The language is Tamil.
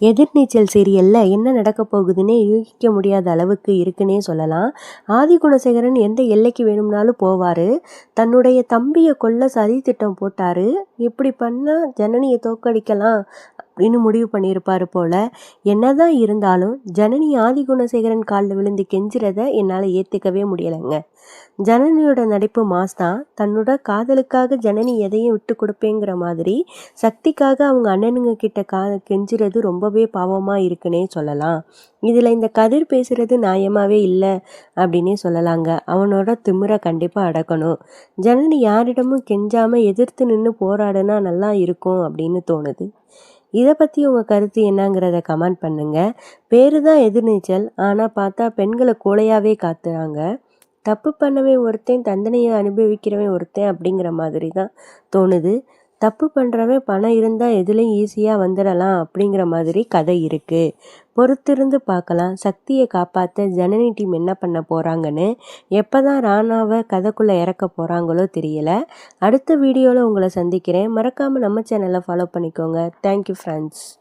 எதிர்நீச்சல் சீரியலில் என்ன நடக்க போகுதுன்னே யூகிக்க முடியாத அளவுக்கு இருக்குன்னே சொல்லலாம். ஆதி குணசேகரன் எந்த எல்லைக்கு வேணும்னாலும் போவார். தன்னுடைய தம்பியை கொல்ல சதி திட்டம் போட்டார். இப்படி பண்ணால் ஜனனியை தோக்கடிக்கலாம் அப்படின்னு முடிவு பண்ணியிருப்பார் போல். என்னதான் இருந்தாலும் ஜனனி ஆதி குணசேகரன் காலில் விழுந்து கெஞ்சுறத என்னால் ஏற்றுக்கவே முடியலைங்க. ஜனனியோட நடிப்பு மாஸ் தான். தன்னோட காதலுக்காக ஜனனி எதையும் விட்டு கொடுப்பேங்கிற மாதிரி சக்திக்காக அவங்க அண்ணனுங்க கிட்ட கா கெஞ்சுறது ரொம்பவே பாவமாக இருக்குன்னே சொல்லலாம். இதில் இந்த கதிர் பேசுகிறது நியாயமாகவே இல்லை அப்படின்னே சொல்லலாங்க. அவனோட திமிரை கண்டிப்பாக அடக்கணும். ஜனனி யாரிடமும் கெஞ்சாமல் எதிர்த்து நின்று போராடுனா நல்லா இருக்கும் அப்படின்னு தோணுது. இதை பற்றி உங்கள் கருத்து என்னங்கிறத கமெண்ட் பண்ணுங்கள் பேர் தான் எதிர்நீச்சல் ஆனால் பார்த்தா பெண்களை கோழையாகவே காத்துறாங்க. தப்பு பண்ணவே ஒருத்தன் தண்டனையை அனுபவிக்கிறவன் ஒருத்தன் அப்படிங்கிற மாதிரி தான் தோணுது. தப்பு பண்ணுறவன் பணம் இருந்தால் எதுலேயும் ஈஸியாக வந்துடலாம் அப்படிங்கிற மாதிரி கதை இருக்குது பொறுத்திருந்து பார்க்கலாம். சக்தியை காப்பாற்ற ஜனனி டீம் என்ன பண்ண போகிறாங்கன்னு எப்போ தான் ராணாவை கதைக்குள்ளே இறக்க போகிறாங்களோ தெரியல. அடுத்த வீடியோவில் உங்களை சந்திக்கிறேன். மறக்காமல் நம்ம சேனலை ஃபாலோ பண்ணிக்கோங்க. Thank you friends